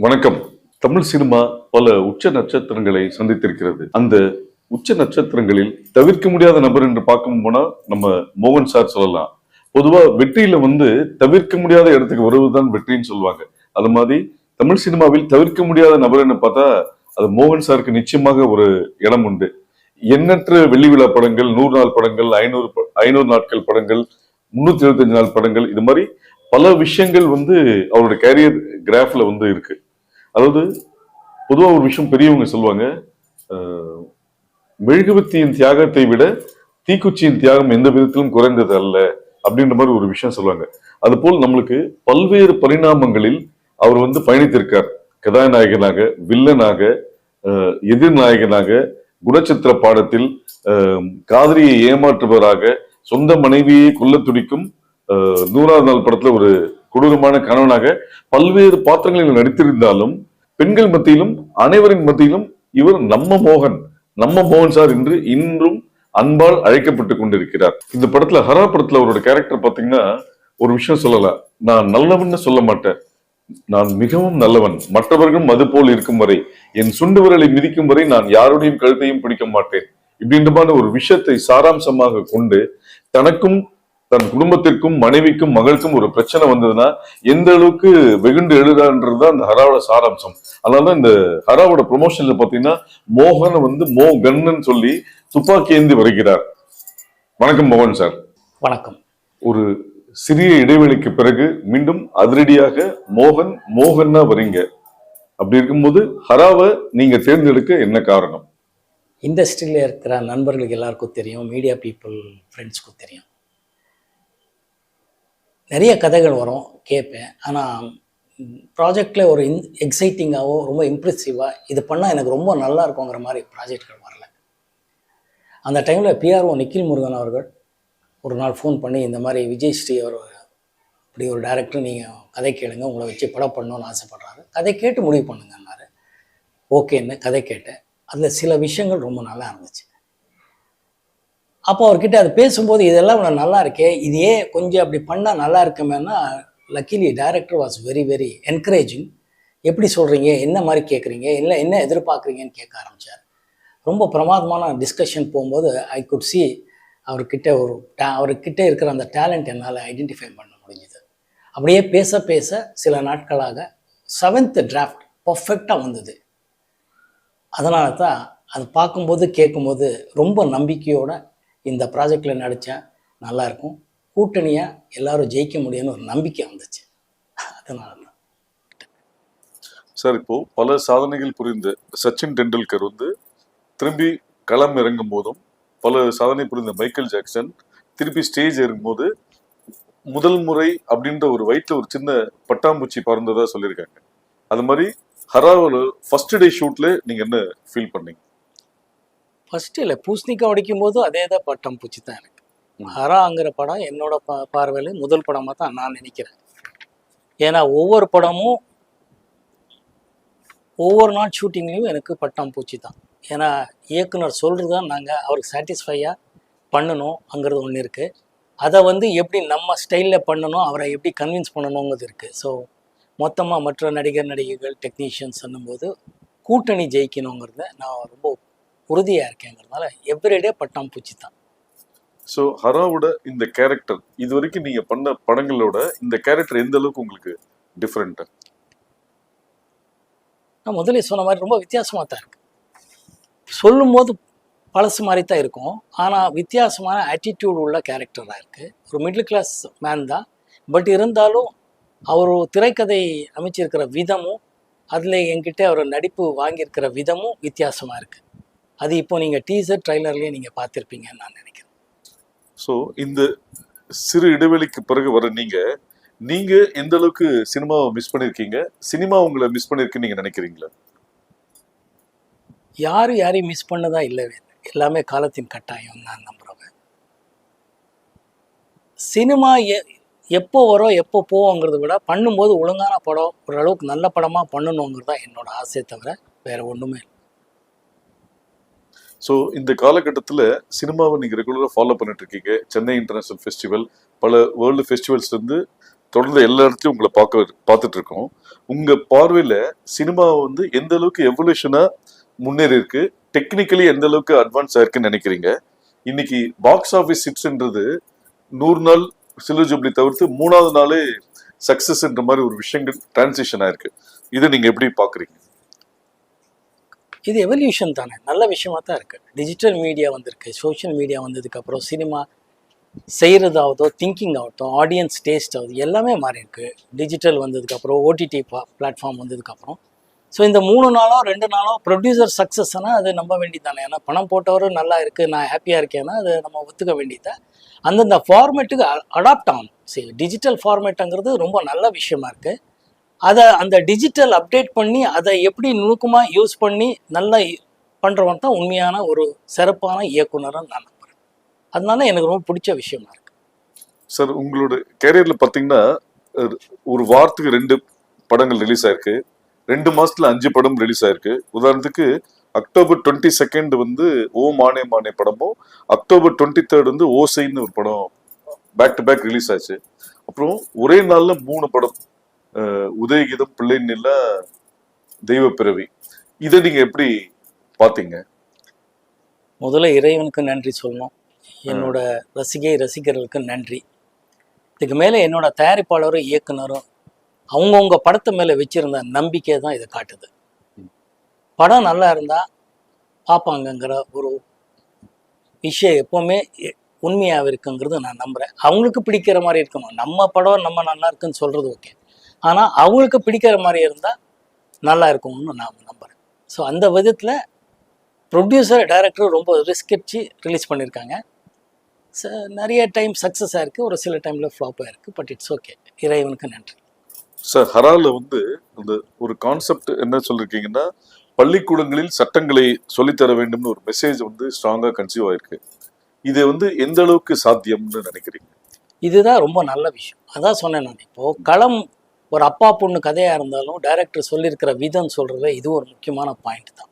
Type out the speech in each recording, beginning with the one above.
வணக்கம். தமிழ் சினிமா பல உச்ச நட்சத்திரங்களை சந்தித்திருக்கிறது. அந்த உச்ச நட்சத்திரங்களில் தவிர்க்க முடியாத நபர் என்று பார்க்கும் போனா நம்ம மோகன் சார் சொல்லலாம். பொதுவா வெற்றியில வந்து தவிர்க்க முடியாத இடத்துக்கு வருவதுதான் வெற்றின்னு சொல்லுவாங்க. அது மாதிரி தமிழ் சினிமாவில் தவிர்க்க முடியாத நபர்னு பார்த்தா அது மோகன் சாருக்கு நிச்சயமாக ஒரு இடம் உண்டு. எண்ணற்ற வெள்ளி விழா படங்கள் நூறு நாள் படங்கள் ஐநூறு ப- ஐநூறு நாட்கள் படங்கள் முன்னூத்தி எழுபத்தஞ்சு நாள் படங்கள் இது மாதிரி பல விஷயங்கள் வந்து அவரோட கேரியர் கிராஃப்ல வந்து இருக்கு. அதாவது பொதுவாக ஒரு விஷயம் பெரியவங்க சொல்லுவாங்க மெழுகுபத்தியின் மெழுகுவர்த்தியின் தியாகத்தை விட தீக்குச்சியின் தியாகம் எந்த விதத்திலும் குறைந்தது அல்ல அப்படின்ற மாதிரி ஒரு விஷயம் சொல்லுவாங்க. அதுபோல் நம்மளுக்கு பல்வேறு பரிணாமங்களில் அவர் வந்து பயணித்திருக்கார். கதாநாயகனாக வில்லனாக எதிர்நாயகனாக குணச்சித்திர பாடத்தில் காதலியை ஏமாற்றுபவராக சொந்த மனைவியை கொல்ல துடிக்கும் நூறாவது நாள் படத்துல ஒரு கொடூரமான கணவனாக பல்வேறு பாத்திரங்களில் நடித்திருந்தாலும் பெண்கள் மத்தியிலும் அனைவரின் மத்தியிலும் இவர் நம்ம மோகன் நம்ம மோகன் சார் என்று இன்றும் அன்பால் அழைக்கப்பட்டு கொண்டிருக்கிறார். இந்த படத்துல ஹரா படத்துல அவரோட கேரக்டர் பாத்தீங்கன்னா ஒரு விஷயம் சொல்லலாம் நான் நல்லவன்னு சொல்ல மாட்டேன். நான் மிகவும் நல்லவன். மற்றவர்களும் அது போல் இருக்கும் வரை என் சுண்டு விரலை மிதிக்கும் வரை நான் யாருடையும் கழுத்தையும் பிடிக்க மாட்டேன். இப்படின்ற மாதிரி ஒரு விஷயத்தை சாராம்சமாக கொண்டு தனக்கும் தன் குடும்பத்திற்கும் மனைவிக்கும் மகளுக்கும் ஒரு பிரச்சனை வந்ததுன்னா எந்த அளவுக்கு வெகுண்டு எழுதான்றது அந்த ஹராவோட சாராம்சம். அதனாலதான் இந்த ஹராவோட ப்ரொமோஷன்ல பாத்தீங்கன்னா மோகன் வந்து மோ கன்னு சொல்லி துப்பாக்கி ஏந்தி வருகிறார். வணக்கம் மோகன் சார். வணக்கம். ஒரு சிறிய இடைவெளிக்கு பிறகு மீண்டும் அதிரடியாக மோகன் மோகன்னா வரீங்க. அப்படி இருக்கும்போது ஹராவை நீங்க தேர்ந்தெடுக்க என்ன காரணம்? இண்டஸ்ட்ரியில் இருக்கிற நண்பர்களுக்கு எல்லாருக்கும் தெரியும் மீடியா பீப்புள் ஃப்ரெண்ட்ஸ்க்கும் தெரியும். நிறைய கதைகள் வரும் கேட்பேன். ஆனால் ப்ராஜெக்டில் ஒரு இன் எக்ஸைட்டிங்காகவோ ரொம்ப இம்ப்ரெசிவாக இது பண்ணால் எனக்கு ரொம்ப நல்லா இருக்குங்கிற மாதிரி ப்ராஜெக்ட்கள் வரல. அந்த டைமில் பிஆர்ஓ நிக்கில் முருகன் அவர்கள் ஒரு நாள் ஃபோன் பண்ணி இந்த மாதிரி விஜய் ஸ்ரீ அவர் இப்படி ஒரு டேரக்டர் நீங்கள் கதை கேளுங்க உங்களை வச்சு படம் பண்ணணும்னு ஆசைப்பட்றாரு. கதை கேட்டு முடிவு பண்ணுங்கன்னாரு. ஓகேன்னு கதை கேட்டேன். அதில் சில விஷயங்கள் ரொம்ப நல்லா இருந்துச்சு. அப்போ அவர்கிட்ட அது பேசும்போது இதெல்லாம் இவ்வளோ நல்லா இருக்கே. இதையே கொஞ்சம் அப்படி பண்ணால் நல்லா இருக்குமேனா luckily director was very very encouraging எப்படி சொல்கிறீங்க என்ன மாதிரி கேட்குறீங்க இல்லை என்ன எதிர்பார்க்குறீங்கன்னு கேட்க ஆரம்பித்தார் ரொம்ப பிரமாதமான டிஸ்கஷன் போகும்போது ஐ குட் சி அவர்கிட்ட ஒரு டா அவர்கிட்ட இருக்கிற அந்த டேலண்ட் என்னால் ஐடென்டிஃபை பண்ண முடிஞ்சுது. அப்படியே பேச பேச சில நாட்களாக செவன்த் டிராஃப்ட் பர்ஃபெக்டாக வந்தது. அதனால தான் அது பார்க்கும்போது கேட்கும்போது ரொம்ப நம்பிக்கையோட இந்த ப்ராஜெக்டில் நடித்தேன் நல்லாயிருக்கும் கூட்டணியாக எல்லாரும் ஜெயிக்க முடியும்னு ஒரு நம்பிக்கை வந்துச்சு. அதனால தான் சார் இப்போ பல சாதனைகள் புரிந்த சச்சின் டெண்டுல்கர் வந்து திரும்பி களம் இறங்கும் போதும் பல சாதனை புரிந்த மைக்கேல் ஜாக்சன் திருப்பி ஸ்டேஜ் இறங்கும்போது முதல் முறை அப்படின்ற ஒரு வயிற்றுல ஒரு சின்ன பட்டாம்பூச்சி பறந்ததா சொல்லியிருக்காங்க. அது மாதிரி ஹராவில் ஃபர்ஸ்ட் டே ஷூட்ல நீங்க என்ன ஃபீல் பண்ணீங்க? ஃபஸ்ட்டு இல்லை பூசணிக்காய் உடைக்கும் போதும் அதே தான் பட்டம் பூச்சி தான் எனக்கு ஹராங்கிற படம் என்னோட பா பார்வையில் முதல் படமாக தான் நான் நினைக்கிறேன். ஏன்னா ஒவ்வொரு படமும் ஒவ்வொரு நாள் ஷூட்டிங்லேயும் எனக்கு பட்டம் பூச்சி தான் ஏன்னா இயக்குனர் சொல்கிறது தான் நாங்கள் அவருக்கு சாட்டிஸ்ஃபையாக பண்ணணுங்கிறது ஒன்று இருக்குது அதை வந்து எப்படி நம்ம ஸ்டைலில் பண்ணணும் அவரை எப்படி கன்வின்ஸ் பண்ணணுங்கிறது இருக்குது ஸோ மொத்தமாக மற்ற நடிகர் நடிகைகள் டெக்னீஷியன்ஸ் சொல்லும்போது கூட்டணி ஜெயிக்கணுங்கிறத நான் ரொம்ப உறுதியாக இருக்கேங்கிறதுனால எவ்ரிடே பட்டாம் பூச்சி தான் ஸோ ஹராவோட இந்த கேரக்டர் இது வரைக்கும் நீங்க பண்ண படங்களோட இந்த கேரக்டர் எந்த அளவுக்கு உங்களுக்கு டிஃப்ரெண்ட் நான் முதல்ல சொன்ன மாதிரி ரொம்ப வித்தியாசமாக தான் இருக்கு. சொல்லும்போது பழசு மாதிரி தான் இருக்கும். ஆனால் வித்தியாசமான ஆட்டிடியூட் உள்ள கேரக்டராக இருக்குது ஒரு மிடில் கிளாஸ் மேன் தான். பட் இருந்தாலும் அவர் திரைக்கதை அமைச்சிருக்கிற விதமும் அதில் என்கிட்ட அவர் நடிப்பு வாங்கியிருக்கிற விதமும் வித்தியாசமாக இருக்குது அது இப்போ நீங்கள் டீசர் ட்ரைலர்லேயே நீங்கள் பார்த்துருப்பீங்கன்னு நான் நினைக்கிறேன். ஸோ இந்த சிறு இடைவெளிக்கு பிறகு வர நீங்க நீங்க எந்த அளவுக்கு சினிமாவை மிஸ் பண்ணிருக்கீங்க? சினிமா உங்களை மிஸ் பண்ணிருக்குன்னு நீங்க நினைக்கிறீங்களா? யாரும் யாரையும் மிஸ் பண்ணதா இல்லவே இல்லை. எல்லாமே காலத்தின் கட்டாயம் நான் நம்புகிறவன் சினிமா எ எப்போ வரும் எப்போ போவோங்கிறத விட பண்ணும்போது ஒழுங்கான படம் ஓரளவுக்கு நல்ல படமாக பண்ணணுங்கிறது தான் என்னோட ஆசையை தவிர வேற ஒன்றுமே இல்லை. ஸோ இந்த காலகட்டத்தில் சினிமாவை நீங்கள் ரெகுலராக ஃபாலோ பண்ணிட்டு இருக்கீங்க சென்னை இன்டர்நேஷனல் ஃபெஸ்டிவல் பல வேர்ல்டு ஃபெஸ்டிவல்ஸ்லேருந்து தொடர்ந்து எல்லா இடத்துலயும் உங்களை பார்க்க பார்த்துட்டு இருக்கோம் உங்கள் பார்வையில் சினிமா வந்து எந்த அளவுக்கு எவல்யூஷனாக முன்னேறி இருக்கு? டெக்னிக்கலி எந்த அளவுக்கு அட்வான்ஸ் ஆயிருக்குன்னு நினைக்கிறீங்க? இன்னைக்கு பாக்ஸ் ஆஃபீஸ் ஹிட்ஸ்ன்றது நூறு நாள் சில்வர் ஜூப்ளி தவிர்த்து மூணாவது நாளே சக்சஸ்ன்ற மாதிரி ஒரு விஷயங்கள் டிரான்சிஷன் ஆயிருக்கு. இதை நீங்கள் எப்படி பார்க்குறீங்க? இது எவல்யூஷன் தானே. நல்ல விஷயமா தான் இருக்குது டிஜிட்டல் மீடியா வந்திருக்கு சோஷியல் மீடியா வந்ததுக்கப்புறம் சினிமா செய்கிறதாவதோ திங்கிங் ஆகட்டும் ஆடியன்ஸ் டேஸ்ட் ஆகுது எல்லாமே மாறி இருக்கு டிஜிட்டல் வந்ததுக்கப்புறம் ஓடிடி பிளாட்ஃபார்ம் வந்ததுக்கப்புறம் ஸோ இந்த மூணு நாளோ ரெண்டு நாளோ ப்ரொடியூசர் சக்ஸஸ்னால் அது நம்ப வேண்டியது தானே ஏன்னா பணம் போட்டவரும் நல்லா இருக்குது நான் ஹாப்பியாக இருக்கேன்னா அது நம்ம ஒத்துக்க வேண்டியது? அந்தந்த ஃபார்மேட்டுக்கு அடாப்ட் ஆகணும். சரி டிஜிட்டல் ஃபார்மேட்டுங்கிறது ரொம்ப நல்ல விஷயமா இருக்குது அதை அந்த டிஜிட்டல் அப்டேட் பண்ணி அதை எப்படி நுணுக்கமாக யூஸ் பண்ணி நல்லா பண்ணுறவன் தான் உண்மையான ஒரு சிறப்பான இயக்குனராக நான் நம்புகிறேன் அதனால எனக்கு ரொம்ப பிடிச்ச விஷயமா இருக்கு. சார் உங்களோட கேரியரில் பார்த்தீங்கன்னா ஒரு வாரத்துக்கு ரெண்டு படங்கள் ரிலீஸ் ஆயிருக்கு. ரெண்டு மாசத்துல அஞ்சு படம் ரிலீஸ் ஆயிருக்கு. உதாரணத்துக்கு அக்டோபர் டுவெண்ட்டி செகண்ட் வந்து ஓ மானே மானே படமும் அக்டோபர் டுவெண்ட்டி தேர்ட் வந்து ஓசைன்னு ஒரு படம் பேக் டு பேக் ரிலீஸ் ஆச்சு. அப்புறம் ஒரே நாள்ல மூணு படம் உதயகீதம் பிள்ளை நில தெய்வ பிறவி இதை நீங்க எப்படி பாத்தீங்க முதல்ல இறைவனுக்கு நன்றி சொல்லணும். என்னோட ரசிகை ரசிகர்களுக்கு நன்றி. இதுக்கு மேலே என்னோட தயாரிப்பாளரும் இயக்குனரும் அவங்கவுங்க படத்து மேலே வச்சிருந்த நம்பிக்கை தான் இதை காட்டுது. படம் நல்லா இருந்தால் பார்ப்பாங்கங்கிற ஒரு விஷயம் எப்போவுமே உண்மையாக இருக்குங்கிறது நான் நம்புகிறேன் அவங்களுக்கு பிடிக்கிற மாதிரி இருக்கணும். நம்ம படம் நம்ம நல்லா இருக்குன்னு சொல்கிறது ஓகே. ஆனால் அவங்களுக்கு பிடிக்கிற மாதிரி இருந்தால் நல்லா இருக்கும்னு நான் நம்புகிறேன் ஸோ அந்த விதத்தில் ப்ரொடியூசர் டைரக்டர் ரொம்ப ரிஸ்க் எடுத்து ரிலீஸ் பண்ணியிருக்காங்க ச நிறைய டைம் சக்ஸஸ் ஆயிருக்கு ஒரு சில டைமில் ஃப்ளாப் ஆயிருக்கு பட் இட்ஸ் ஓகே இறைவனுக்கு நன்றி. சார் ஹரால வந்து அந்த ஒரு கான்செப்ட் என்ன சொல்லிருக்கீங்கன்னா பள்ளிக்கூடங்களில் சட்டங்களை சொல்லித்தர வேண்டும்னு ஒரு மெசேஜ் வந்து ஸ்ட்ராங்கா கன்சீவ் ஆயிருக்கு. இது வந்து எந்த அளவுக்கு சாத்தியம்னு நினைக்கிறீங்க? இதுதான் ரொம்ப நல்ல விஷயம். அதான் சொன்னேன் நான் இப்போது களம் ஒரு அப்பா பொண்ணு கதையாக இருந்தாலும் டைரக்டர் சொல்லியிருக்கிற விதம் சொல்கிறத இது ஒரு முக்கியமான பாயிண்ட் தான்.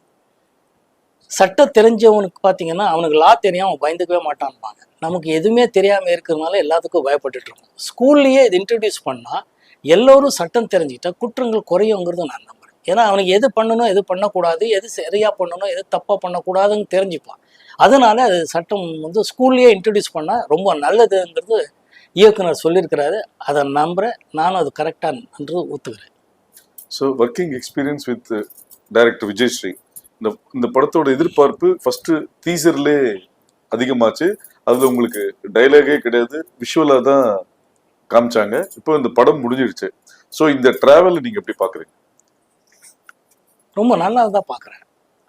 சட்டம் தெரிஞ்சவனுக்கு பார்த்தீங்கன்னா அவனுக்கு லா தெரியாமல் அவன் பயந்துக்கவே மாட்டான்பாங்க. நமக்கு எதுவுமே தெரியாமல் இருக்கிறதுனால எல்லாத்துக்கும் பயப்பட்டுட்டு இருக்கோம். ஸ்கூல்லையே இது இன்ட்ரடியூஸ் பண்ணால் எல்லோரும் சட்டம் தெரிஞ்சுக்கிட்டா குற்றங்கள் குறையுங்கிறது நான் நம்புறேன். ஏன்னா அவனுக்கு எது பண்ணணும் எது பண்ணக்கூடாது எது சரியாக பண்ணணும் எது தப்பாக பண்ணக்கூடாதுன்னு தெரிஞ்சுப்பான். அதனால அது சட்டம் வந்து ஸ்கூல்லையே இன்ட்ரடியூஸ் பண்ணால் ரொம்ப நல்லதுங்கிறது இயக்குனர் சொல்லியிருக்கிறாரு அதை நம்புறேன் நானும் அது கரெக்டாக ஒத்துக்கிறேன். So working experience with director Vijayashree இந்த இந்த படத்தோட எதிர்பார்ப்பு ஃபர்ஸ்ட் டீசர்லே அதிகமாச்சு. அதுல உங்களுக்கு டைலாகே கிடையாது. விஷுவலா தான் காமிச்சாங்க. இப்போ இந்த படம் முடிஞ்சிடுச்சு. ஸோ இந்த டிராவல் நீங்க எப்படி பாக்குறீங்க? ரொம்ப நல்லா தான் பார்க்குறேன்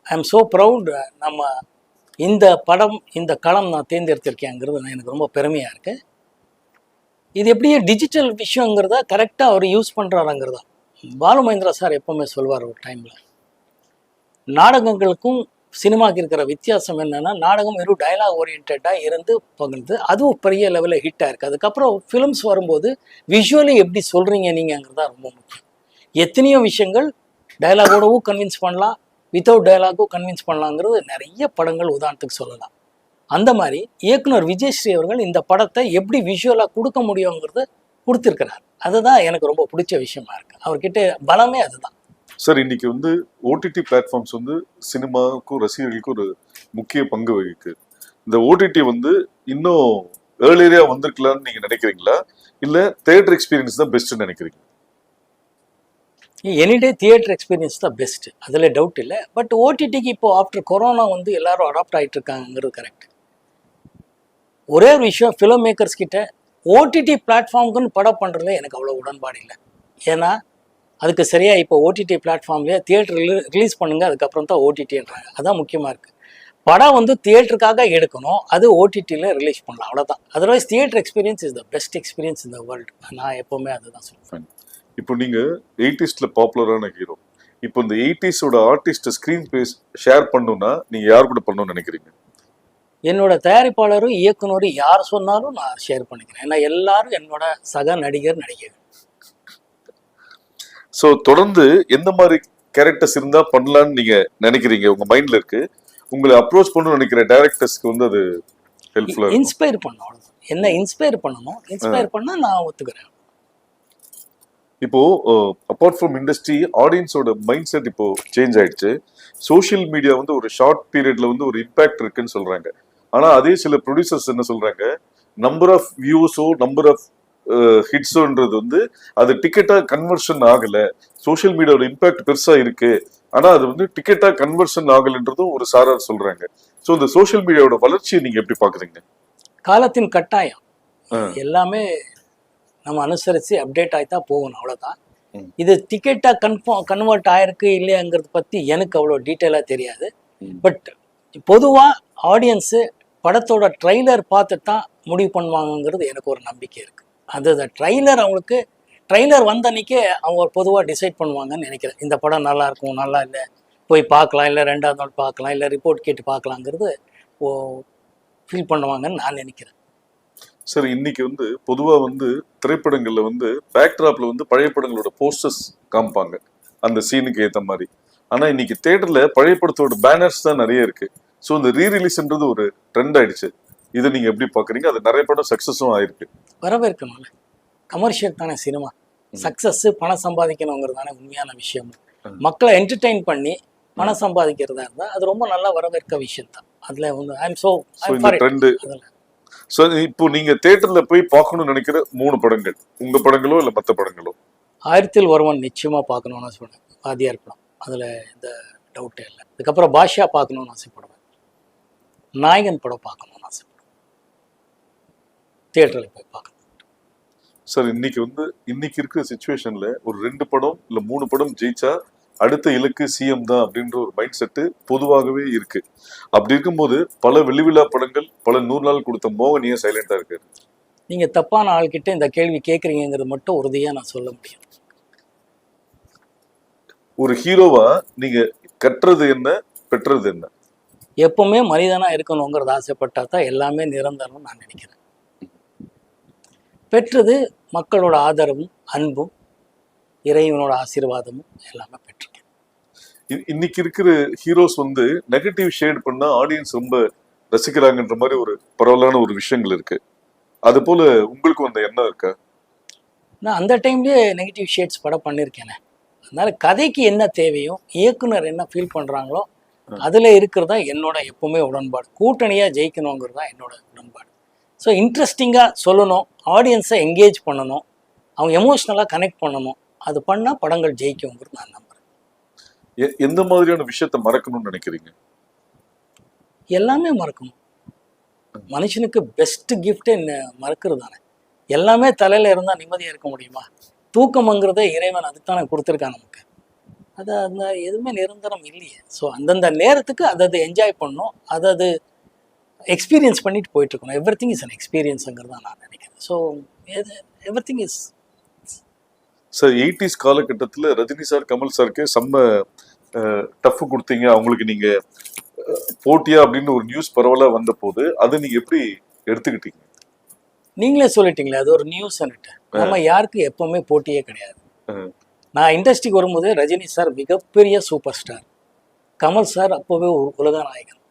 ஐ எம் ஸோ ப்ரவுட் நம்ம இந்த படம் இந்த களம் நான் தேர்ந்தெடுத்திருக்கேங்கிறது எனக்கு ரொம்ப பெருமையாக இருக்கு. இது எப்படியே டிஜிட்டல் விஷயங்கிறத கரெக்டாக அவர் யூஸ் பண்ணுறாருங்கிறதா பாலு மகேந்திரா சார் எப்போவுமே சொல்வார் ஒரு டைமில் நாடகங்களுக்கும் சினிமாக்கு இருக்கிற வித்தியாசம் என்னென்னா நாடகம் வெறும் டயலாக் ஓரியன்டாக இருந்து பகிர்ந்து அதுவும் பெரிய லெவலில் ஹிட் ஆயிருக்கு அதுக்கப்புறம் ஃபிலிம்ஸ் வரும்போது விஷுவலி எப்படி சொல்கிறீங்க நீங்கங்கிறது தான் ரொம்ப முக்கியம். எத்தனையோ விஷயங்கள் டயலாகோடவும் கன்வின்ஸ் பண்ணலாம் வித்தவுட் டைலாகும் கன்வின்ஸ் பண்ணலாங்கிறது நிறைய படங்கள் உதாரணத்துக்கு சொல்லலாம். அந்த மாதிரி இயக்குனர் விஜயஸ்ரீ அவர்கள் இந்த படத்தை எப்படி விஷுவலாக கொடுக்க முடியுங்கிறத கொடுத்துருக்கிறார். அதுதான் எனக்கு ரொம்ப பிடிச்ச விஷயமா இருக்கு. அவர்கிட்ட பலமே அதுதான். சார் இன்னைக்கு வந்து ஓடிடி பிளாட்ஃபார்ம்ஸ் வந்து சினிமாவுக்கும் ரசிகர்களுக்கும் ஒரு முக்கிய பங்கு வகிக்கு இந்த ஓடிடி வந்து இன்னும் ஏர்லியரா வந்திருக்கலாம்னு நீங்க நினைக்கிறீங்களா? இல்ல தேட்டர் எக்ஸ்பீரியன்ஸ் தான் பெஸ்ட்னு நினைக்கிறீங்க எனிடே தியேட்டர் எக்ஸ்பீரியன்ஸ் தான் பெஸ்ட் அதில் டவுட் இல்லை. பட் ஓடிடிக்கு இப்போ ஆஃப்டர் கொரோனா வந்து எல்லாரும் அடாப்ட் ஆகிட்டு இருக்காங்கிறது கரெக்ட் ஒரே ஒரு விஷயம் ஃபிலிம் மேக்கர்ஸ் கிட்ட ஓடிடி பிளாட்ஃபார்முக்குன்னு படம் பண்ணுறதுல எனக்கு அவ்வளோ உடன்பாடு இல்லை. ஏன்னா அதுக்கு சரியாக இப்போ ஓடிடி பிளாட்ஃபார்ம்லேயே தியேட்டர் ரிலீஸ் பண்ணுங்கள் அதுக்கப்புறம் தான் ஓடிடின்றாங்க அதுதான் முக்கியமாக இருக்குது படம் வந்து தியேட்டருக்காக எடுக்கணும் அது ஓடிடியில் ரிலீஸ் பண்ணலாம். அவ்வளோதான் otherwise theatre experience is the best experience இந்த வேர்ல்டு நான் எப்போவுமே அதுதான் சொல்லுவேன். இப்போ நீங்கள் எயிட்டிஸ்ல பாப்புலரான ஹீரோ இப்போ இந்த எயிட்டிஸோட ஆர்டிஸ்ட் ஸ்க்ரீன் பேஸ் ஷேர் பண்ணணும்னா நீங்கள் யார் கூட பண்ணணும்னு நினைக்கிறீங்க? என்னோட தயாரிப்பாளரும் இயக்குனரும் யார் சொன்னாலும் நான் ஷேர் பண்ணிக்கிறேன். ஏன்னா எல்லாரும் என்னோட சக நடிகர் நடிகர் ஸோ தொடர்ந்து எந்த மாதிரி கேரக்டர்ஸ் இருந்தா பண்ணலாம்னு நீங்க நினைக்கிறீங்க? உங்க மைண்ட்ல இருக்கு. உங்களை அப்ரோச் பண்ணணும்னு நினைக்கிற டைரக்டர்ஸ்க்கு வந்து அது ஹெல்ப்ஃபுல்லா இன்ஸ்பயர் பண்ணணும் என்ன இன்ஸ்பயர் பண்ணணும்? இன்ஸ்பயர் பண்ணா நான் ஒத்துக்கிறேன். இப்போ அப்பார்ட் ஃப்ரம் இண்டஸ்ட்ரி ஆடியன்ஸோட மைண்ட் செட் இப்போ சேஞ்ச் ஆயிடுச்சு. சோஷியல் மீடியா வந்து ஒரு ஷார்ட் பீரியட்ல வந்து ஒரு இம்பாக்ட் இருக்குன்னு சொல்றாங்க. ஆனா அதே சில ப்ரொடியூசர்ஸ் என்ன சொல்றாங்க? நம்பர் ஆஃப் வியூஸோ நம்பர் ஆஃப் ஹிட்ஸோன்றது வந்து அது டிக்கெட்டா கன்வர்ஷன் ஆகல. சோஷியல் மீடியாவோட இம்பாக்ட் பெருசா இருக்கு. ஆனா அது வந்து டிக்கெட்டா கன்வர்ஷன் ஆகலன்றதும் ஒரு சாரார் சொல்றாங்க. சோ இந்த சோஷியல் மீடியாவோட வளர்ச்சியை நீங்க எப்படி பாக்குறீங்க? காலத்தின் கட்டாயம். எல்லாமே நம்ம அனுசரித்து அப்டேட் ஆகி தான் போகணும் அவ்வளோதான். இது டிக்கெட்டாக கன்ஃபார்ம் கன்வெர்ட் ஆயிருக்கு இல்லையாங்கிறத பற்றி எனக்கு அவ்வளோ டீட்டெயிலாக தெரியாது. பட் பொதுவாக ஆடியன்ஸு படத்தோட ட்ரைலர் பார்த்து தான் முடிவு பண்ணுவாங்கங்கிறது எனக்கு ஒரு நம்பிக்கை இருக்குது அது அந்த ட்ரைலர் அவங்களுக்கு ட்ரெய்லர் வந்த அன்னைக்கே அவங்க பொதுவாக டிசைட் பண்ணுவாங்கன்னு நினைக்கிறேன். இந்த படம் நல்லா இருக்கும் நல்லா இல்லை போய் பார்க்கலாம் இல்லை ரெண்டாவது நாள் பார்க்கலாம் இல்லை ரிப்போர்ட் கேட்டு பார்க்கலாங்கிறது ஓ ஃபீல் பண்ணுவாங்கன்னு நான் நினைக்கிறேன். சார் இன்னைக்கு வந்து பொதுவாக வந்து திரைப்படங்களில் வந்து பேக்ட்ராப்பில் வந்து பழைய படங்களோட போஸ்டர்ஸ் காமிப்பாங்க. அந்த சீனுக்கு ஏற்ற மாதிரி. ஆனால் இன்னைக்கு தேட்டரில் பழைய படத்தோட பேனர்ஸ் தான் நிறைய இருக்குது ஸோ இந்த ரீ ரிலீஸ்ன்றது ஒரு ட்ரெண்ட் ஆயிடுச்சு. இதை நீங்க எப்படி பாக்குறீங்க அது நிறைய படம் சக்சஸும் ஆயிருக்கு. வரவேற்கணும்ல. கமர்ஷியல் தானே சினிமா சக்சஸ் பணம் சம்பாதிக்கணுங்கிறது தானே உண்மையான விஷயம். மக்களை என்டர்டெயின் பண்ணி பணம் சம்பாதிக்கிறதா இருந்தால் அது ரொம்ப நல்லா வரவேற்க விஷயம் தான். அதில் வந்து ஐ எம் இந்த ட்ரெண்ட் ஸோ இப்போ நீங்க தியேட்டர்ல போய் பார்க்கணும்னு நினைக்கிற மூணு படங்கள். உங்க படங்களோ இல்ல மத்த படங்களோ? ஆயிரத்தில் ஒருவன் நிச்சயமாக பார்க்கணும்னு சொன்னேன். வாதியார் படம். அதில் எந்த டவுட்டே இல்லை. அதுக்கப்புறம் பாஷா பார்க்கணும்னு ஆசைப்படுவேன். நாயகன் படம் பார்க்கணும்னு ஆசைப்படுவேன் தியேட்டரில் போய் பார்க்கணும். சார் இன்னைக்கு வந்து இன்னைக்கு இருக்கிற சுச்சுவேஷன்ல ஒரு ரெண்டு படம் இல்ல மூணு படம் ஜெயிச்சா அடுத்த இலக்கு சிஎம் தான் அப்படின்ற ஒரு மைண்ட் செட்டு பொதுவாகவே இருக்கு. அப்படி இருக்கும்போது பல வெள்ளி விழா படங்கள் பல நூறு நாள் கொடுத்த மோகன் ஏன் சைலண்டா இருக்காரு? நீங்கள் தப்பான ஆள்கிட்ட இந்த கேள்வி கேட்குறீங்கிறது மட்டும் உறுதியாக நான் சொல்ல முடியும். ஒரு ஹீரோவா நீங்க கட்டுறது என்ன பெற்றது என்ன? எப்பவுமே மனிதனாக இருக்கணுங்கிறது ஆசைப்பட்டா தான் எல்லாமே நிரந்தரம்னு நான் நினைக்கிறேன். பெற்றது மக்களோட ஆதரவும் அன்பும் இறைவனோட ஆசீர்வாதமும் எல்லாமே பெற்றிருக்கேன். இ- இன்னைக்கு இருக்கிற ஹீரோஸ் வந்து நெகட்டிவ் ஷேட் பண்ணா ஆடியன்ஸ் ரொம்ப ரசிக்கிறாங்கன்ற மாதிரி ஒரு பரவலான ஒரு விஷயங்கள் இருக்கு. அது போல உங்களுக்கு அந்த எண்ணம் இருக்கா? நான் அந்த டைம்லேயே நெகட்டிவ் ஷேட்ஸ் படம் பண்ணியிருக்கேனே அதனால கதைக்கு என்ன தேவையோ இயக்குனர் என்ன ஃபீல் பண்ணுறாங்களோ அதில் இருக்கிறதா என்னோட எப்பவுமே உடன்பாடு. கூட்டணியாக ஜெயிக்கணுங்கிறது தான் என்னோட உடன்பாடு. ஸோ இன்ட்ரெஸ்டிங்காக சொல்லணும். ஆடியன்ஸை என்கேஜ் பண்ணணும். அவங்க எமோஷ்னலாக கனெக்ட் பண்ணணும். அது பண்ணால் படங்கள் ஜெயிக்குங்கிறது நான் நம்புறேன். எ- எந்த மாதிரியான விஷயத்த மறக்கணும்னு நினைக்கிறீங்க? எல்லாமே மறக்கணும். மனுஷனுக்கு பெஸ்ட் கிஃப்டே மறக்கிறது தானே. எல்லாமே தலையில் இருந்தால் நிம்மதியாக இருக்க முடியுமா? தூக்கம்ங்கிறதே இறைவன் அதுதானே கொடுத்துருக்கான் நமக்கு. அது அந்த எதுவுமே நிரந்தரம் இல்லையே. ஸோ அந்தந்த நேரத்துக்கு அதை அதை என்ஜாய் பண்ணணும். அதை அது எக்ஸ்பீரியன்ஸ் பண்ணிட்டு போயிட்டு இருக்கணும். எவ்ரி திங் இஸ் அன் எக்ஸ்பீரியன்ஸுங்கிறது தான் நான் நினைக்கிறேன். So everything is sir eighties காலகட்டத்தில் ரஜினி சார் கமல் சாருக்கு செம்ம டஃப் கொடுத்தீங்க. அவங்களுக்கு நீங்க அஹ், போட்டியா அப்படின்னு ஒரு நியூஸ் பரவலா வந்த போது அதை நீங்க எப்படி எடுத்துக்கிட்டீங்க? நீங்களே சொல்லிட்டீங்களே அது ஒரு நியூஸ் நம்ம யாருக்கு எப்பவுமே போட்டியே கிடையாது. நான் இண்டஸ்ட்ரிக்கு வரும்போது ரஜினி சார் மிகப்பெரிய சூப்பர் ஸ்டார் கமல் சார் அப்போவே ஒரு உலக நாயகன்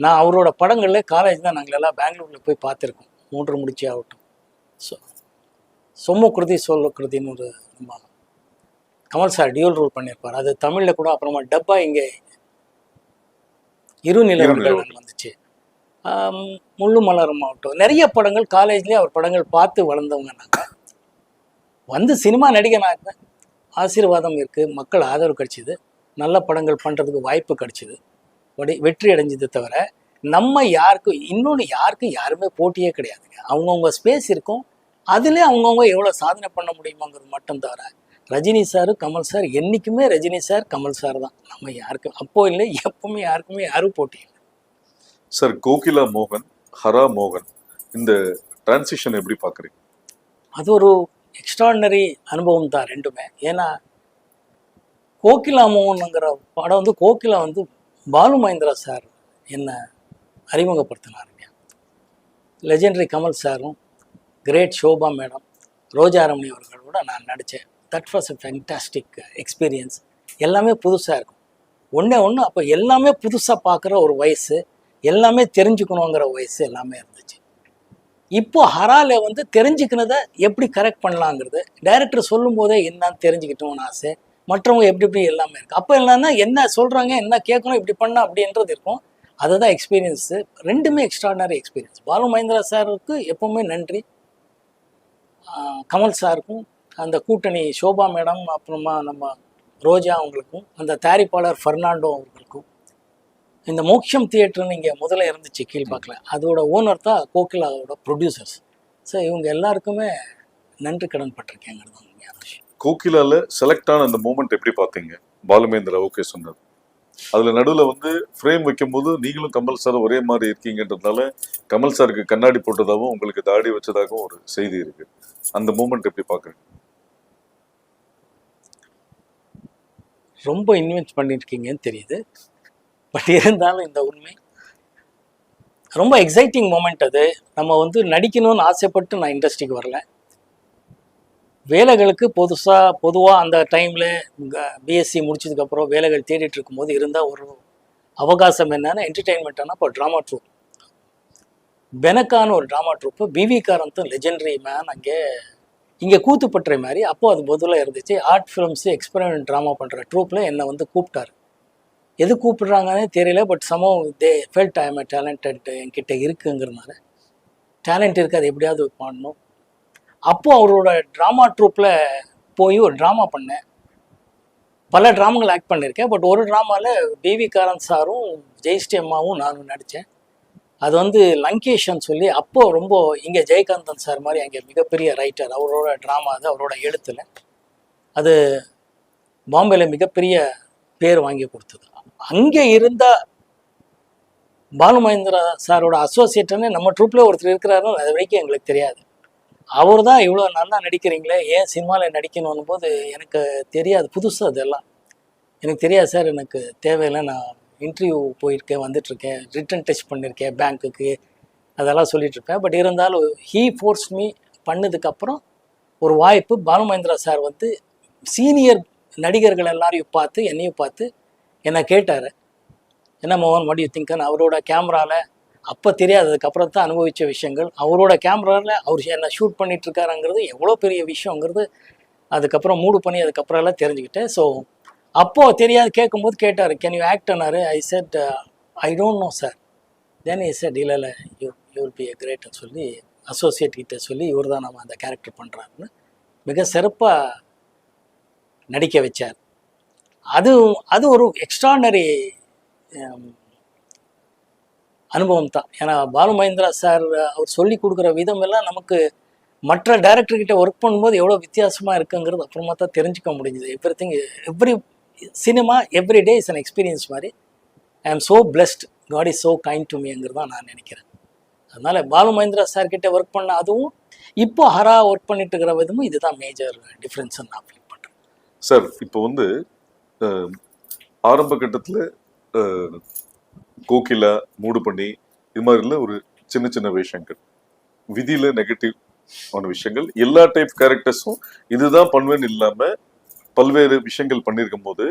நான் அவரோட படங்கள்ல காலேஜ் தான் நாங்கள் எல்லாம் பெங்களூர்ல போய் பார்த்துருக்கோம். மூன்று முடிச்சு ஆகட்டும். ஸோ சொம்ம குருதி சொல்ல குருதின்னு ஒரு நம்ம கமல் சார் டியூல் ரோல் பண்ணியிருப்பார் அது தமிழில் கூட அப்புறமா டப்பா இங்கே இரு நிலவர்கள் வந்துச்சு. முள்ளு மலரும் ஆகட்டும் நிறைய படங்கள் காலேஜ்லேயே அவர் படங்கள் பார்த்து வளர்ந்தவங்க நாங்கள் வந்து சினிமா நடிகனாக இருந்தேன் ஆசீர்வாதம் இருக்குது மக்கள் ஆதரவு கிடைச்சிது நல்ல படங்கள் பண்ணுறதுக்கு வாய்ப்பு கிடைச்சிது. வடி வெற்றி அடைஞ்சது தவிர நம்ம யாருக்கும் இன்னொன்று யாருக்கும் யாருமே போட்டியே கிடையாதுங்க. அவங்கவுங்க ஸ்பேஸ் இருக்கும் அதிலே அவங்கவுங்க எவ்வளோ சாதனை பண்ண முடியுமாங்கிறது மட்டும் தவிர ரஜினி சார் கமல் சார் என்றைக்குமே ரஜினி சார் கமல் சார் தான். நம்ம யாருக்கும் அப்போ இல்லை எப்பவுமே யாருக்குமே யாரும் போட்டி இல்லை. சார் கோகிலா மோகன் ஹரா மோகன் இந்த டிரான்சிஷன் எப்படி பாக்குறீங்க? அது ஒரு எக்ஸ்ட்ராடினரி அனுபவம் தான் ரெண்டுமே. ஏன்னா கோகிலா மோகனுங்கிற படம் வந்து கோகிலா வந்து பாலு மகேந்திரா சார் என்னை அறிமுகப்படுத்தினாருங்க லெஜெண்டரி கமல் சாரும் கிரேட் ஷோபா மேடம் ரோஜாரமணி அவர்களோட நான் நடித்தேன் that was a fantastic experience எல்லாமே புதுசாக இருக்கும். ஒன்றே ஒன்று அப்போ எல்லாமே புதுசாக பார்க்குற ஒரு வயசு எல்லாமே தெரிஞ்சுக்கணுங்கிற வயசு எல்லாமே இருந்துச்சு. இப்போ ஹரால வந்து தெரிஞ்சுக்கினதை எப்படி கரெக்ட் பண்ணலாங்கிறது? டைரக்டர் சொல்லும் போதே என்னன்னு தெரிஞ்சுக்கிட்டோம்னு ஆசை. மற்றவங்க எப்படி எப்படி எல்லாமே இருக்கு. அப்போ என்னன்னா என்ன சொல்றாங்க என்ன கேட்கணும் இப்படி பண்ண அப்படின்றது இருக்கும். அதுதான் எக்ஸ்பீரியன்ஸு ரெண்டுமே எக்ஸ்ட்ராடனரி எக்ஸ்பீரியன்ஸ் பாலு மகேந்திரா சாருக்கு எப்பவுமே நன்றி. கமல் சாருக்கும் அந்த கூட்டணி சோபா மேடம் அப்புறமா நம்ம ரோஜா அவங்களுக்கும் அந்த தயாரிப்பாளர் ஃபெர்னாண்டோ அவர்களுக்கும். இந்த மோக்ஷம் தியேட்டர்னு இங்கே முதல்ல இருந்துச்சு கீழ்பாக்கில். அதோட ஓனர் தான் கோகிலாவோட ப்ரொடியூசர்ஸ் ஸோ இவங்க எல்லாருக்குமே நன்றி கடன் பட்டிருக்கேங்கிறது தான் உண்மையான விஷயம் கோகிலால செலக்ட் ஆன அந்த மூமெண்ட் எப்படி பார்த்தீங்க பாலுமேந்திரா ஓகே சொன்னது. அதுல நடுவுல வந்து ஃப்ரேம் வைக்கும்போது நீங்களும் கமல் சார் ஒரே மாதிரி இருக்கீங்கன்றதுனால கமல் சாருக்கு கண்ணாடி போட்டதாகவும் உங்களுக்கு தாடி வச்சதாகவும் ஒரு செய்தி இருக்கு. அந்த மூமெண்ட் எப்படி பாக்குறீங்க? ரொம்ப இன்வெஸ்ட் பண்ணியிருக்கீங்கன்னு தெரியுது. பட் இருந்தாலும் இந்த உண்மை. ரொம்ப எக்ஸைட்டிங் மூமெண்ட் அது. நம்ம வந்து நடிக்கணும்னு ஆசைப்பட்டு நான் இண்டஸ்ட்ரிக்கு வரல. வேலைகளுக்கு புதுசாக பொதுவாக அந்த டைமில் பிஎஸ்சி முடிச்சதுக்கப்புறம் வேலைகள் தேடிட்டு இருக்கும்போது இருந்தால் ஒரு அவகாசம் என்னன்னா என்டர்டெயின்மெண்ட்டானா இப்போ ட்ராமா ட்ரூப் பெனக்கான ஒரு ட்ராமா ட்ரூப்பு பிவி காரந்தும் லெஜெண்டரி மேன் அங்கே இங்கே கூத்துப்பட்டுற மாதிரி. அப்போது அது பதிலாக இருந்துச்சு. ஆர்ட் ஃபிலிம்ஸு எக்ஸ்பெரிமெண்ட் ட்ராமா பண்ணுற ட்ரூப்பில் என்னை வந்து கூப்பிட்டாரு. எது கூப்பிடுறாங்கன்னே தெரியல பட் சமம் they felt I am talented என்கிட்ட இருக்குங்கிறனால டேலண்ட் இருக்குது அது எப்படியாவது பண்ணணும். அப்போது அவரோட ட்ராமா ட்ரூப்பில் போய் ஒரு ட்ராமா பண்ணேன். பல ட்ராமாங்கள் ஆக்ட் பண்ணியிருக்கேன் பட் ஒரு ட்ராமாவில் பிவி காரன் சாரும் ஜெயஸ்ரீ அம்மாவும் நானும் நடித்தேன் அது வந்து லங்கேஷன் சொல்லி அப்போது ரொம்ப இங்கே ஜெயகாந்தன் சார் மாதிரி அங்கே மிகப்பெரிய ரைட்டர் அவரோட ட்ராமா அது அவரோட எழுத்தில். அது பாம்பேல மிகப்பெரிய பேர் வாங்கி கொடுத்தது. அங்கே இருந்த பானு மகேந்திரா சாரோட அசோசியேட்னு நம்ம ட்ரூப்ல ஒருத்தர் இருக்கிறாருன்னு அது வரைக்கும் எங்களுக்கு தெரியாது. அவர் தான் இவ்வளோ நல்லா நடிக்கிறீங்களே ஏன் சினிமாவில் நடிக்கணும்னு போது எனக்கு தெரியாது புதுசு அதெல்லாம். எனக்கு தெரியாது சார் எனக்கு தேவையில்லை. நான் இன்டர்வியூ போயிருக்கேன் வந்துட்டுருக்கேன் ரிட்டன் டெஸ்ட் பண்ணியிருக்கேன் பேங்க்குக்கு அதெல்லாம் சொல்லிகிட்ருப்பேன் பட் இருந்தாலும் ஹீ ஃபோர்ஸ் மீ பண்ணதுக்கப்புறம் ஒரு வாய்ப்பு பாலு மகேந்திரா சார் வந்து சீனியர் நடிகர்கள் எல்லாரையும் பார்த்து என்னையும் பார்த்து என்னை கேட்டார் என்ன மோகன் வாட் யூ திங்கன் அவரோட கேமராவில் அப்போ தெரியாததுக்கப்புறம் தான் அனுபவித்த விஷயங்கள். அவரோட கேமராவில் அவர் என்ன ஷூட் பண்ணிகிட்டு இருக்காருங்கிறது எவ்வளோ பெரிய விஷயங்கிறது அதுக்கப்புறம் மூடு பண்ணி அதுக்கப்புறம் எல்லாம் தெரிஞ்சுக்கிட்டேன். ஸோ அப்போது தெரியாது கேட்கும்போது கேட்டார் can you ஆக்ட்னாரு I said I don't know sir then I said இல்லை இல்லை you you will be a கிரேட்னு சொல்லி அசோசியேட் கிட்ட சொல்லி இவர் தான் நம்ம அந்த கேரக்டர் பண்ணுறாருன்னு மிக சிறப்பாக நடிக்க வச்சார். அது அது ஒரு எக்ஸ்ட்ரானரி um, அனுபவம் தான். ஏன்னா பாலு மகேந்திரா சார் அவர் சொல்லி கொடுக்குற விதம் எல்லாம் நமக்கு மற்ற டைரக்டர்கிட்ட ஒர்க் பண்ணும்போது எவ்வளோ வித்தியாசமாக இருக்குங்கிறது அப்புறமா தான் தெரிஞ்சுக்க முடிஞ்சுது. Everything every cinema every day is an experience மாதிரி I am so blessed god is so kind to மீங்கிறது தான் நான் நினைக்கிறேன். அதனால பாலு மகேந்திரா சார் கிட்டே ஒர்க் பண்ண அதுவும் இப்போ ஹரா ஒர்க் பண்ணிட்டு இருக்கிற விதமும் இதுதான் மேஜர் டிஃப்ரென்ஸ் நான் ஃபீல் பண்ணுறேன் சார் இப்போ வந்து ஆரம்ப கட்டத்தில் கோகிலா மூடு பண்ணி இது மாதிரில ஒரு சின்ன சின்ன விஷயங்கள் விதியில நெகட்டிவ் ஆன விஷயங்கள். எல்லா டைப் கேரக்டர்ஸும் இதுதான் பண்ணுவேன்னு இல்லாம பல்வேறு விஷயங்கள் பண்ணியிருக்கும் போது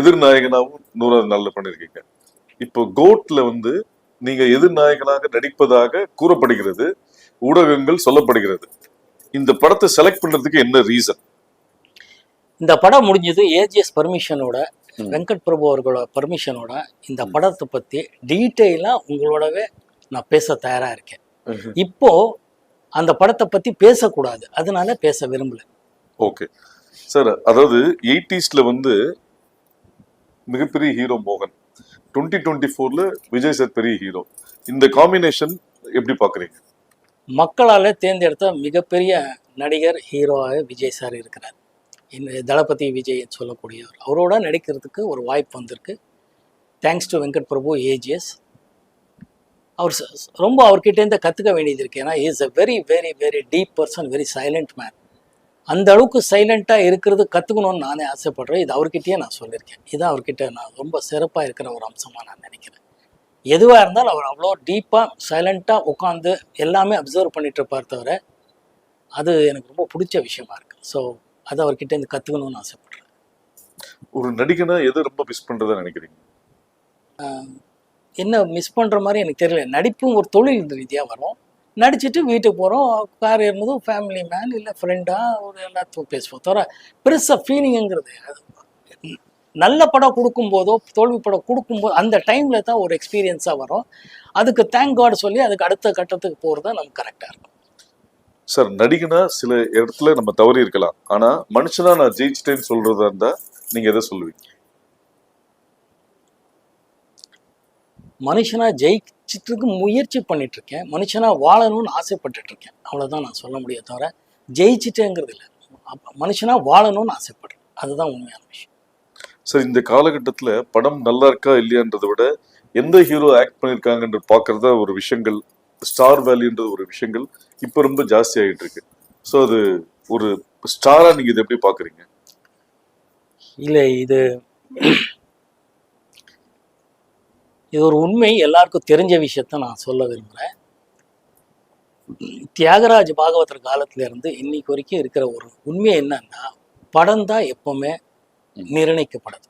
எதிர்நாயகனாகவும் நூறாவது நாளில் பண்ணியிருக்கீங்க இப்போ கோட்ல வந்து நீங்க எதிர்நாயகனாக நடிப்பதாக கூறப்படுகிறது ஊடகங்கள் சொல்லப்படுகிறது. இந்த படத்தை செலக்ட் பண்றதுக்கு என்ன ரீசன் இந்த படம் முடிஞ்சது ஏஜிஎஸ் பர்மிஷனோட. வெங்கட் பிரபு அவர்களோட பர்மிஷனோட இந்த படத்தை பற்றி டீட்டெயிலாக உங்களோடவே நான் பேச தயாராக இருக்கேன். இப்போ அந்த படத்தை பற்றி பேசக்கூடாது. அதனால பேச விரும்பல. ஓகே. சார் அதாவது எயிட்டிஸ்ல வந்து மிகப்பெரிய ஹீரோ மோகன். டுவெண்ட்டி டுவெண்ட்டி ஃபோர்ல விஜய் சார் பெரிய ஹீரோ. இந்த காம்பினேஷன் எப்படி பாக்குறீங்க? மக்களால் தேர்ந்தெடுத்த மிகப்பெரிய நடிகர் ஹீரோவாக விஜய் சார் இருக்கிறார். இந்த தளபதி விஜய் சொல்லக்கூடியவர். அவரோட நடிக்கிறதுக்கு ஒரு வாய்ப்பு வந்திருக்கு. Thanks to Venkat Prabhu AGS அவர் ச- ரொம்ப அவர்கிட்டேருந்து கற்றுக்க வேண்டியது இருக்கு. ஏன்னா is a very very very deep person very silent man அந்த அளவுக்கு சைலண்ட்டாக இருக்கிறது கற்றுக்கணும்னு நானே ஆசைப்படுறேன். இது அவர்கிட்டயே நான் சொல்லியிருக்கேன். இது அவர்கிட்ட நான் ரொம்ப சிறப்பாக இருக்கிற ஒரு அம்சமாக நான் நினைக்கிறேன். எதுவாக இருந்தாலும் அவர் அவ்வளோ டீப்பாக சைலண்ட்டாக உட்காந்து எல்லாமே அப்சர்வ் பண்ணிட்டு இருப்பார் தவிர அது எனக்கு ரொம்ப பிடிச்ச விஷயமா இருக்குது ஸோ அது அவர்கிட்ட இருந்து கற்றுக்கணும்னு ஆசைப்படுறேன். ஒரு நடிகனா எது ரொம்ப மிஸ் பண்றதா நினைக்கிறீங்க? என்ன மிஸ் பண்ணுற மாதிரி எனக்கு தெரியல. நடிப்பும் ஒரு தொழில் ரீதியாக வரும். நடிச்சிட்டு வீட்டுக்கு போகிறோம் கார் ஏறினதும் ஃபேமிலி மேன் இல்லை ஃப்ரெண்டாக ஒரு எல்லாத்துக்கும் பேசுவோம். தவிர பெருசாக ஃபீலிங்குங்கிறது நல்ல படம் கொடுக்கும்போதோ தோல்வி படம் கொடுக்கும்போது அந்த டைமில் தான் ஒரு எக்ஸ்பீரியன்ஸாக வரும். அதுக்கு தேங்க் காட் சொல்லி அதுக்கு அடுத்த கட்டத்துக்கு போகிறது தான் நமக்கு கரெக்டாக இருக்கும் சார் நடிகனா சில இடத்துல நம்ம தவறி இருக்கலாம். ஆனா மனுஷனா நான் ஜெயிச்சிட்டேன்னு சொல்றதா இருந்தா நீங்க எதை சொல்லுவீங்க? மனுஷனா ஜெயிச்சிட்டு முயற்சி பண்ணிட்டு இருக்கேன் மனுஷனா வாழணும்னு ஆசைப்பட்டுட்டு இருக்கேன் அவ்வளவுதான் நான் சொல்ல முடியும் தவிர ஜெயிச்சிட்டேங்கிறது இல்லை. மனுஷனா வாழணும்னு ஆசைப்படுறேன். அதுதான் உண்மையான விஷயம். சார் இந்த காலகட்டத்துல படம் நல்லா இருக்கா இல்லையான்றதை விட எந்த ஹீரோ ஆக்ட் பண்ணிருக்காங்கன்ற பாக்குறதா ஒரு விஷயங்கள் ஸ்டார் வேல்யூன்றது ஒரு விஷயங்கள் இப்போ ரொம்ப ஜாஸ்தி ஆகிட்டு இருக்கு ஸோ அது ஒரு ஸ்டாரா நீங்க இதை எப்படி பார்க்குறீங்க இல்லை இது இது ஒரு உண்மை. எல்லாருக்கும் தெரிஞ்ச விஷயத்த நான் சொல்ல விரும்புகிறேன் தியாகராஜ் பாகவதர் காலத்துல இருந்து இன்னைக்கு வரைக்கும் இருக்கிற ஒரு உண்மை என்னன்னா படம் தான் எப்போவுமே நிர்ணயிக்கப்படுது.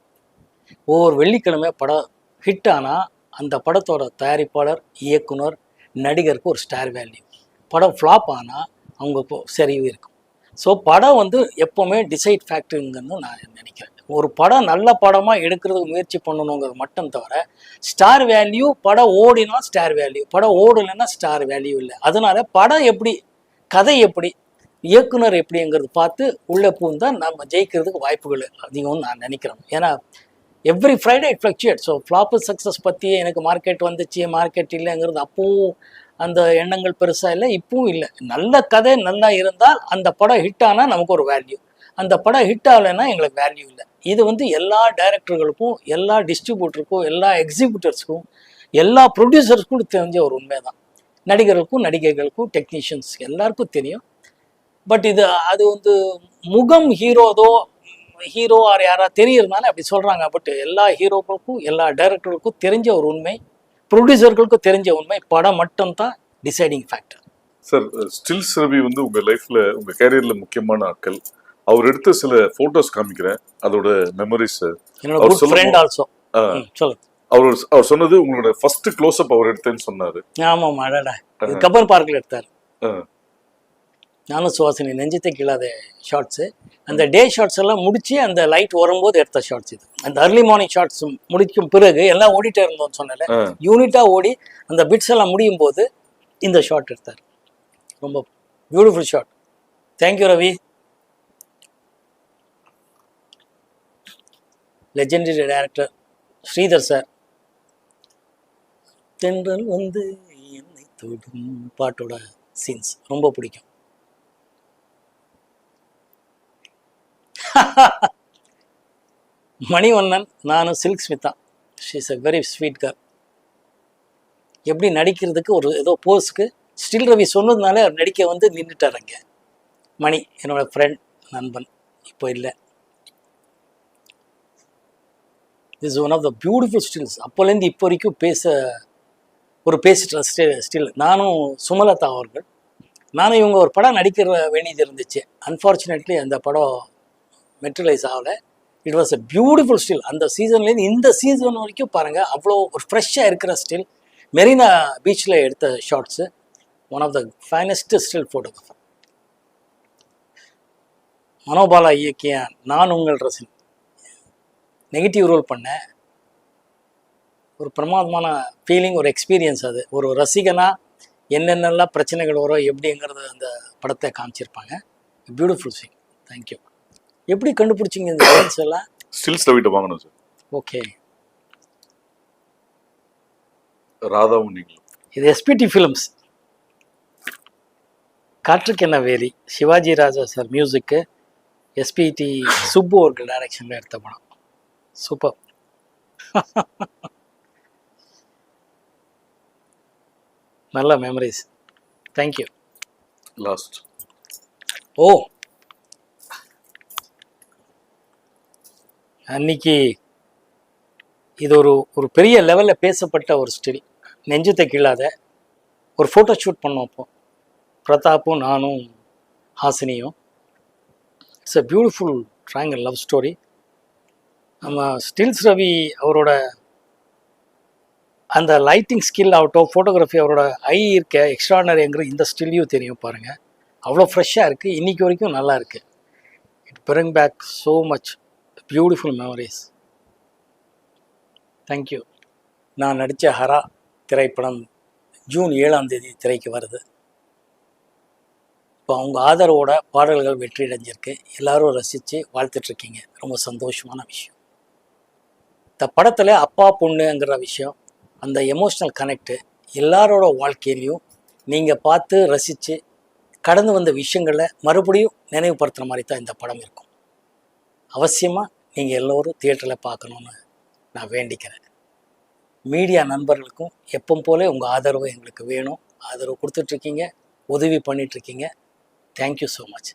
ஒவ்வொரு வெள்ளிக்கிழமை படம் ஹிட் ஆனால் அந்த படத்தோட தயாரிப்பாளர் இயக்குனர் நடிகருக்கு ஒரு ஸ்டார் வேல்யூ படம் ஃப்ளாப் ஆனால் அவங்க சரிவு இருக்கும். ஸோ படம் வந்து எப்போவுமே டிசைட் ஃபேக்டருங்கன்னு நான் நினைக்கிறேன். ஒரு படம் நல்ல படமாக எடுக்கிறதுக்கு முயற்சி பண்ணணுங்கிறது மட்டும் தவிர ஸ்டார் வேல்யூ படம் ஓடினா ஸ்டார் வேல்யூ படம் ஓடலைன்னா ஸ்டார் வேல்யூ இல்லை. அதனால படம் எப்படி கதை எப்படி இயக்குனர் எப்படிங்கிறது பார்த்து உள்ளே பூந்தால் நம்ம ஜெயிக்கிறதுக்கு வாய்ப்புகள் அதிகம்னு நான் நினைக்கிறேன். ஏன்னா every Friday fluctuate so flop success பற்றி எனக்கு மார்க்கெட் வந்துச்சு மார்க்கெட் இல்லைங்கிறது அப்போவும் அந்த எண்ணங்கள் பெருசாக இல்லை இப்பவும் இல்லை. நல்ல கதை நல்லா இருந்தால் அந்த படம் ஹிட் ஆனால் நமக்கு ஒரு வேல்யூ அந்த படம் ஹிட் ஆகலைன்னா எங்களுக்கு வேல்யூ இல்லை. இது வந்து எல்லா டைரக்டர்களுக்கும் எல்லா டிஸ்ட்ரிபியூட்டருக்கும் எல்லா எக்ஸிபியூட்டர்ஸ்க்கும் எல்லா ப்ரொடியூசர்ஸ்க்கும் தெரிஞ்ச ஒரு உண்மை தான் நடிகர்களுக்கும் நடிகைகளுக்கும் டெக்னீஷியன்ஸ் எல்லாருக்கும் தெரியும். பட் இது அது வந்து முகம் ஹீரோதோ ஹீரோ ஆர் யாராவது தெரியறதுனால அப்படி சொல்கிறாங்க பட் எல்லா ஹீரோக்களுக்கும் எல்லா டைரக்டர்களுக்கும் தெரிஞ்ச ஒரு உண்மை. ப்ரொடியூசர்களுக்கும் தெரிஞ்ச உண்மை படம் மட்டும்தான் deciding factor sir stills Ravi வந்து உங்க லைஃப்ல உங்க கேரியர்ல முக்கியமான ஆட்கள். அவர் எடுத்த சில போட்டோஸ் காமிக்கிறேன். அதோட மெமரிஸ் அவர் குட் சொல்லும் ஃப்ரெண்ட் ஆல்சோ சொல்லு அவர் அவர் சொன்னது உங்களோட ஃபர்ஸ்ட் க்ளோஸ் அப் அவர் எடுத்தேன்னு சொன்னாரு. ஆமாம் அடடா. இது கப்பல் பார்க்கில் எடுத்தார். நானும் சுவாசினி நெஞ்சத்தை கீழாத ஷார்ட்ஸு அந்த டே ஷார்ட்ஸ் எல்லாம் முடிச்சு அந்த லைட் வரும்போது எடுத்த ஷார்ட்ஸ் இது. அந்த அர்லி மார்னிங் ஷார்ட்ஸ் முடிக்கும் பிறகு எல்லாம் ஓடிட்டே இருந்தோம்னு சொன்னல ஆ. யூனிட்டாக ஓடி அந்த பிட்ஸ் எல்லாம் முடியும் போது இந்த ஷார்ட் எடுத்தார். ரொம்ப beautiful shot thank you Ravi. Legendary director Sridhar sir தென்றல் வந்து என்னை தொடும் பாட்டோட சீன்ஸ் ரொம்ப பிடிக்கும். மணிவண்ணன் நானும் Silk Smitha she's a very sweet care எப்படி நடிக்கிறதுக்கு ஒரு ஏதோ போஸ்க்கு ஸ்டில் ரவி சொன்னதுனால அவர் நடிக்க வந்து நின்றுட்டார் அங்கே. மணி என்னோட ஃப்ரெண்ட் நண்பன் இப்போ இல்லை. Is one of the beautiful stills அப்போலேருந்து இப்போ வரைக்கும் பேச ஒரு பேசிட்டு ஸ்டில் ஸ்டில் நானும் சுமலதா அவர்கள். நானும் இவங்க ஒரு படம் நடிக்கிற வேண்டியது இருந்துச்சு. அன்ஃபார்ச்சுனேட்லி அந்த படம் மெட்ரலைஸ் ஆகலை. It was a beautiful still அந்த சீசன்லேருந்து இந்த சீசன் வரைக்கும் பாருங்கள் அவ்வளோ ஒரு ஃப்ரெஷ்ஷாக இருக்கிற ஸ்டில் மெரினா பீச்சில் எடுத்த shots one of the finest still photographer Manobala இயக்கிய நான் உங்கள் ரசின் நெகட்டிவ் ரோல் பண்ணேன் ஒரு பிரமாதமான ஃபீலிங் ஒரு எக்ஸ்பீரியன்ஸ் அது. ஒரு ரசிகனாக என்னென்னலாம் பிரச்சனைகள் வரும் எப்படிங்கிறது அந்த படத்தை காமிச்சிருப்பாங்க. பியூட்டிஃபுல் சிங் தேங்க்யூ எப்படி கண்டுபிடிச்சிங்க இந்த சீன்ஸ் எல்லாம்? ஸ்டில்ஸ் ரவிட்ட வாங்கணும் சார் ஓகே ராதாவும் நீங்களும் இது எஸ்பிடி ஃபிலிம்ஸ் காற்றுக்கு என்ன வேலி? சிவாஜி ராஜா சார் மியூசிக்கு எஸ்பிடி சுப்பு அவர்கள் டைரக்ஷனில் எடுத்த படம். சூப்பர் நல்ல மெமரிஸ் தேங்க்யூ லாஸ்ட் ஓ அன்னைக்கு இது ஒரு ஒரு பெரிய லெவலில் பேசப்பட்ட ஒரு ஸ்டில் நெஞ்சத்தை கீழாத ஒரு ஃபோட்டோ ஷூட் பண்ணோம் அப்போ பிரதாப்பும் நானும் ஹாசினியும். It's a beautiful tranquil love story நம்ம ஸ்டில்ஸ் ரவி அவரோட அந்த லைட்டிங் ஸ்கில் ஆகட்டும் ஃபோட்டோகிராஃபி அவரோட ஐ இருக்க எக்ஸ்ட்ரானரிங்கிற இந்த ஸ்டில்லையும் தெரியும் பாருங்கள் அவ்வளோ ஃப்ரெஷ்ஷாக இருக்குது இன்றைக்கி வரைக்கும் நல்லா இருக்குது it bring back so much beautiful memories thank you நான் நடித்த ஹரா திரைப்படம் ஜூன் ஏழாம் தேதி திரைக்கு வருது. இப்போ அவங்க ஆதரவோட பாடல்கள் வெற்றி அடைஞ்சிருக்கு எல்லாரும் ரசித்து வாழ்த்துட்ருக்கீங்க. ரொம்ப சந்தோஷமான விஷயம். இந்த படத்தில் அப்பா பொண்ணுங்கிற விஷயம் அந்த எமோஷ்னல் கனெக்டு எல்லாரோட வாழ்க்கையிலையும் நீங்கள் பார்த்து ரசித்து கடந்து வந்த விஷயங்களை மறுபடியும் நினைவுபடுத்துகிற மாதிரி தான் இந்த படம் இருக்கும். அவசியமாக நீங்கள் எல்லோரும் தியேட்டரில் பார்க்கணுன்னு நான் வேண்டிக்கிறேன். மீடியா நண்பர்களுக்கும் எப்பவும் போல உங்கள் ஆதரவு எங்களுக்கு வேணும். ஆதரவு கொடுத்துட்ருக்கீங்க உதவி பண்ணிகிட்ருக்கீங்க தேங்க்யூ ஸோ மச்